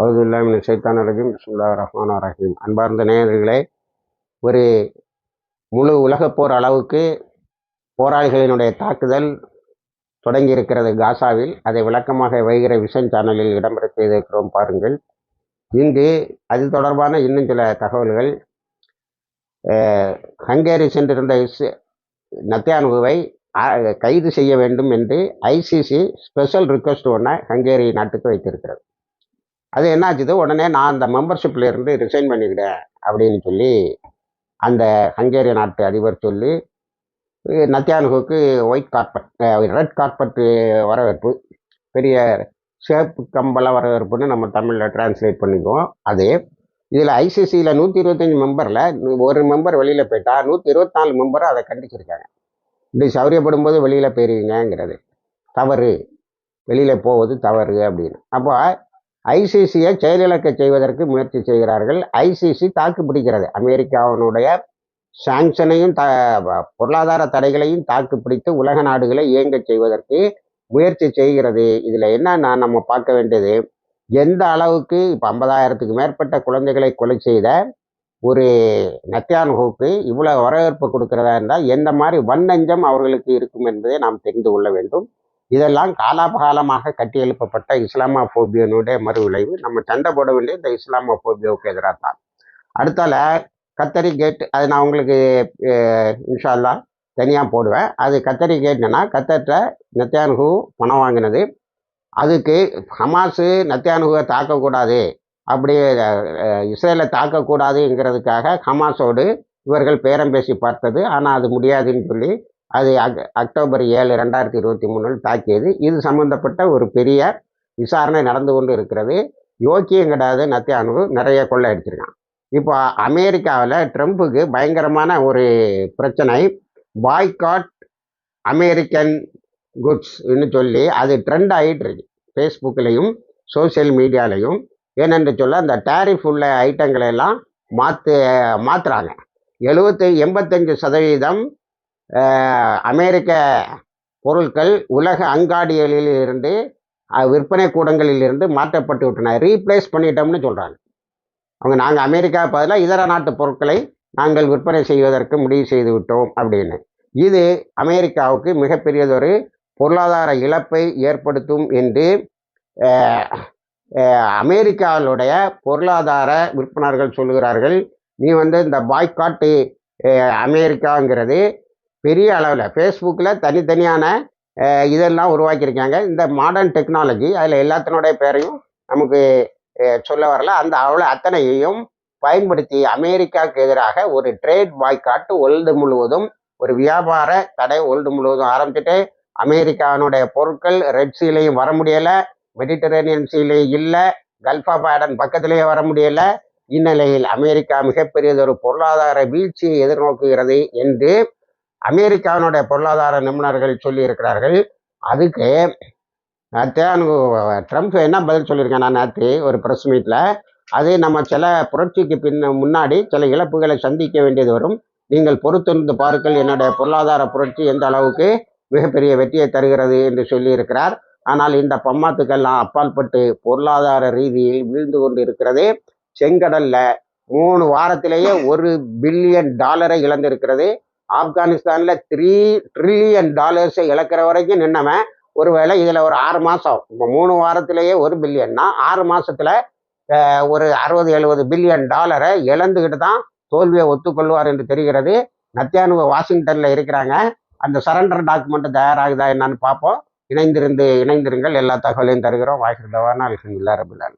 அவுதுல்லாமின் சைத்தான் ரஜீம். பிஸ்முல்லா ரஹ்மான் ரஹீம். அன்பார்ந்த நேயர்களே ஒரு முழு உலகப்போர் அளவுக்கு போராளிகளினுடைய தாக்குதல் தொடங்கி இருக்கிறது காசாவில். அதை விளக்கமாக வைகிற விஷன் சேனலில் இடம்பெற செய்திருக்கிறோம் பாருங்கள். இங்கு அது தொடர்பான இன்னும் சில தகவல்கள். ஹங்கேரி சென்றிருந்த நத்தியானுவை கைது செய்ய வேண்டும் என்று ஐசிசி ஸ்பெஷல் ரிக்வஸ்ட் ஒன்றை ஹங்கேரி நாட்டுக்கு வைத்திருக்கிறது. அது என்னாச்சுது? உடனே நான் அந்த மெம்பர்ஷிப்பில் இருந்து ரிசைன் பண்ணிக்கிட்டேன் அப்படின்னு சொல்லி அந்த ஹங்கேரிய நாட்டு அதிபர் சொல்லி நத்தியானுகுக்கு ஒயிட் கார்பெட் ரெட் கார்பெட் வரவேற்பு பெரிய சேப்பு கம்பள வரவேற்புன்னு நம்ம தமிழில் டிரான்ஸ்லேட் பண்ணிக்குவோம். அதே இதில் ஐசிசியில் நூற்றி இருபத்தஞ்சி மெம்பரில் ஒரு மெம்பர் வெளியில் போயிட்டா நூற்றி இருபத்தாலு மெம்பரும் அதை கண்டிச்சிருக்காங்க. இப்படி சௌரியப்படும் போது வெளியில் போயிருவீங்கிறது தவறு. வெளியில் போவது தவறு அப்படின்னு. அப்போ ஐசிசியை செயலிழக்க செய்வதற்கு முயற்சி செய்கிறார்கள். ஐசிசி தாக்கு பிடிக்கிறது. அமெரிக்காவினுடைய சாங்ஷனையும் த பொருளாதார தடைகளையும் தாக்கு பிடித்து உலக நாடுகளை இயங்க செய்வதற்கு முயற்சி செய்கிறது. இதில் என்னன்னா நம்ம பார்க்க வேண்டியது எந்த அளவுக்கு இப்போ ஐம்பதாயிரத்துக்கு மேற்பட்ட குழந்தைகளை கொலை செய்த ஒரு நத்தியானுகுக்கு இவ்வளோ வரவேற்பு கொடுக்கிறதா இருந்தால் எந்த மாதிரி வன்னஞ்சம் அவர்களுக்கு இருக்கும் என்பதை நாம் தெரிந்து கொள்ள வேண்டும். இதெல்லாம் காலாபகாலமாக கட்டி எழுப்பப்பட்ட இஸ்லாமா போபியனுடைய மறுவிளைவு. நம்ம சண்டை போட வேண்டிய இந்த இஸ்லாமா போபியோவுக்கு எதிராக தான். அடுத்தால கத்தரி கேட் அது நான் உங்களுக்கு இன்ஷால்லா தனியாக போடுவேன். அது கத்தரி கேட்னா கத்தற்ற நத்தியானுகு பணம் வாங்கினது. அதுக்கு ஹமாஸு நத்தியானுகுவை தாக்கக்கூடாது அப்படி இஸ்ரேலை தாக்கக்கூடாதுங்கிறதுக்காக ஹமாஸோடு இவர்கள் பேரம் பேசி பார்த்தது. ஆனால் அது முடியாதுன்னு சொல்லி அது அக் அக்டோபர் ஏழு ரெண்டாயிரத்தி இருபத்தி மூணில் தாக்கியது. இது சம்மந்தப்பட்ட ஒரு பெரிய விசாரணை நடந்து கொண்டு இருக்கிறது. யோக்கியம் கிடையாது நத்தியானு நிறைய கொள்ளை அடிச்சிருக்கான். இப்போ அமெரிக்காவில் ட்ரம்ப்புக்கு பயங்கரமான ஒரு பிரச்சனை. பாய்காட் அமெரிக்கன் குட்ஸ்ன்னு சொல்லி அது ட்ரெண்ட் ஆகிட்டு இருக்கு ஃபேஸ்புக்லேயும் சோசியல் மீடியாலையும் ஏனென்று சொல்ல அந்த டேரிஃப் உள்ள ஐட்டங்களை எல்லாம் மாற்று மாற்றுறாங்க எழுபத்தி எண்பத்தஞ்சு சதவீதம் அமெரிக்க பொருட்கள் உலக அங்காடிகளில் இருந்து விற்பனை கூடங்களில் இருந்து மாற்றப்பட்டு விட்டன. ரீப்ளேஸ் பண்ணிட்டோம்னு சொல்கிறாங்க அவங்க நாங்கள் அமெரிக்கா பதிலாக இதர நாட்டு பொருட்களை நாங்கள் விற்பனை செய்வதற்கு முடிவு செய்து விட்டோம் அப்படின்னு. இது அமெரிக்காவுக்கு மிகப்பெரியதொரு பொருளாதார இழப்பை ஏற்படுத்தும் என்று அமெரிக்காவுடைய பொருளாதார விற்பனர்கள் சொல்லுகிறார்கள். நீ வந்து இந்த பாய்காட்டு அமெரிக்காங்கிறது பெரிய அளவில் ஃபேஸ்புக்கில் தனித்தனியான இதெல்லாம் உருவாக்கியிருக்காங்க. இந்த மாடர்ன் டெக்னாலஜி அதில் எல்லாத்தினுடைய பேரையும் நமக்கு சொல்ல வரல. அந்த அவ்வளோ அத்தனையையும் பயன்படுத்தி அமெரிக்காவுக்கு எதிராக ஒரு ட்ரேட் பாய்காட்டு ஒல்டு முழுவதும் ஒரு வியாபார தடை ஒல்டு முழுவதும் ஆரம்பிச்சுட்டு அமெரிக்காவினுடைய பொருட்கள் ரெட் சீலையும் வர முடியலை மெடிட்டரேனியன் சீலையும் இல்லை கல்ஃபா பேடன் பக்கத்திலேயே வர முடியலை. இந்நிலையில் அமெரிக்கா மிகப்பெரியதொரு பொருளாதார வீழ்ச்சியை எதிர்நோக்குகிறது என்று அமெரிக்காவினுடைய பொருளாதார நிபுணர்கள் சொல்லியிருக்கிறார்கள். அதுக்கு நேற்று ட்ரம்ப் என்ன பதில் சொல்லியிருக்கேன் நான் நேற்று ஒரு ப்ரெஸ் மீட்டில் அது நம்ம சில புரட்சிக்கு பின்ன முன்னாடி சில இழப்புகளை சந்திக்க வேண்டியது வரும். நீங்கள் பொறுத்திருந்து பாருங்கள் என்னுடைய பொருளாதார புரட்சி எந்த அளவுக்கு மிகப்பெரிய வெற்றியை தருகிறது என்று சொல்லியிருக்கிறார். ஆனால் இந்த பம்மாத்துக்கெல்லாம் அப்பாற்பட்டு பொருளாதார ரீதியில் வீழ்ந்து கொண்டு இருக்கிறது செங்கடல்ல மூணு வாரத்திலேயே ஒரு பில்லியன் டாலரை இழந்திருக்கிறது. ஆப்கானிஸ்தானில் த்ரீ ட்ரில்லியன் டாலர்ஸை இழக்கிற வரைக்கும் நின்னவன் ஒருவேளை இதில் ஒரு ஆறு மாதம் இப்போ மூணு வாரத்திலேயே ஒரு பில்லியன்னா ஆறு மாதத்தில் ஒரு அறுபது எழுபது பில்லியன் டாலரை இழந்துக்கிட்டு தான் தோல்வியை ஒத்துக்கொள்வார் என்று தெரிகிறது. நத்தியானு வாஷிங்டனில் இருக்கிறாங்க. அந்த சரண்டர் டாக்குமெண்ட் தயாராகுதா என்னன்னு பார்ப்போம். இணைந்திருந்து இணைந்திருங்கள். எல்லா தகவலையும் தருகிறோம். வாய்ஸ் வாய்க்கிறதவான அலமதுல்லா ரபுல்லால்